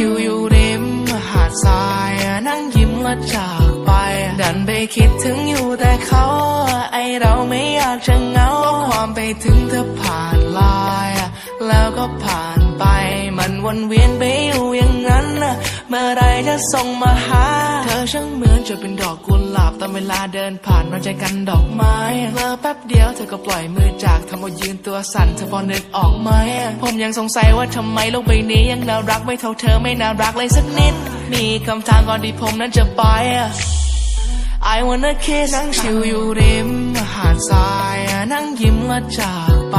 ชิวอยู่ริมหาดทรายนั่งยิ้มและจากไป ดันไปคิดถึงอยู่แต่เขา ไอเราไม่อยากจะเหงาความไปถึงเธอผ่านลาย แล้วก็ผ่านไป มันวนเวียนไปอยู่อย่างนั้น เมื่อไรจะส่งมาหา เธอช่างเหมือนจะเป็นดอกกุหลาบตอนเวลาเดินผ่านเราใจกันดอกไม้เพลอแป๊บเดียวเธอก็ปล่อยมือจากทำเอายืนตัวสั่นเธอพอนึกออกไหมผมยังสงสัยว่าทำไมโลกใบนี้ยังน่ารักไม่เท่าเธอไม่น่ารักเลยสักนิด มีคำถามก่อนที่ผมนั้นจะไป I wanna kiss นั่งชิวอยู่ริมหาดทรายนั่งยิ้มและจากไป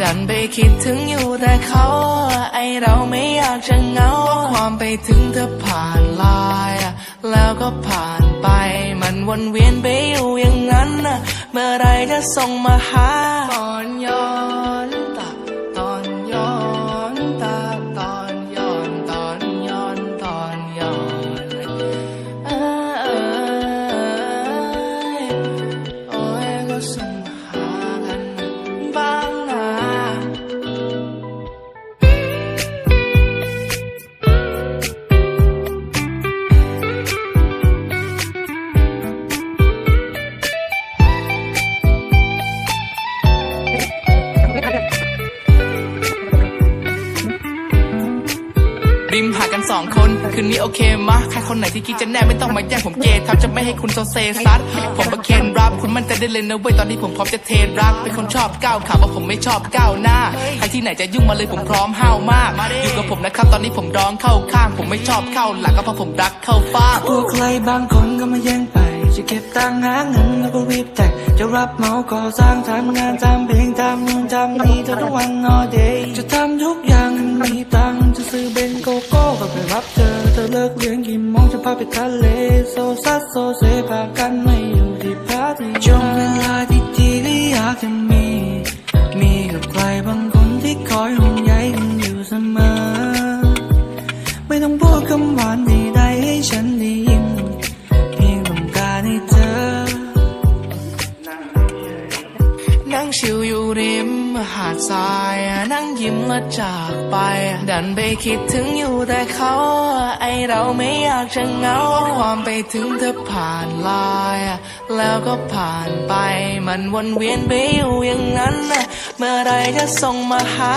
ดันไปคิดถึงอยู่แต่เขา ไอเราไม่อยากจะเหงา ความไปถึงเธอผ่านไลน์แล้วก็ผ่านไป มันวนเวียนไปอยู่อย่างนั้นเมื่อไรจะส่งมาหาตอนย้อน ริมหากันสองคน คืนนี้โอเคมะใครคนไหนที่คิดจะแน่ไม่ต้องมาแย่งผมเกย์ทำจะไม่ให้คุณโซเซซัดผมมาเคนรับคุณมั่นใจได้เลยนะเว้ยตอนนี้ผมพร้อมจะเทรนรักเป็นคนชอบก้าวขาว่าผมไม่ชอบก้าวหน้าใครที่ไหนจะยุ่งมาเลยผมพร้อมห้าวมากอยู่กับผมนะครับตอนนี้ผมร้องเข้าข้าง ผมไม่ชอบเข้าหลังก็เพราะผมรักเข้าฟ้าพวกใครบางคนก็มาแย่งไปจะเก็บตังค์หาเงินแล้วก็รีบแต่งจะรับเหมาก่อสร้างทำงานทำเพลงทำนู่นทำนี่เธอทั้งวัน all day จะทำทุกอย่างให้มีตัง ไปทะเลโซซัสโซเซพากันไม่อยู่ดีาดทรายนั่งยิ้มและจากไป ดันไปคิดถึงอยู่แต่เขา ไอเราไม่อยากจะเหงา ความไปถึงเธอผ่านลาย แล้วก็ผ่านไป มันวนเวียนไปอยู่อย่างนั้น เมื่อไรจะส่งมาหา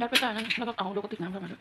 ยัดไปก่อนแล้วแล้วก็เอาลูกกระติกน้ำเข้ามาด้วย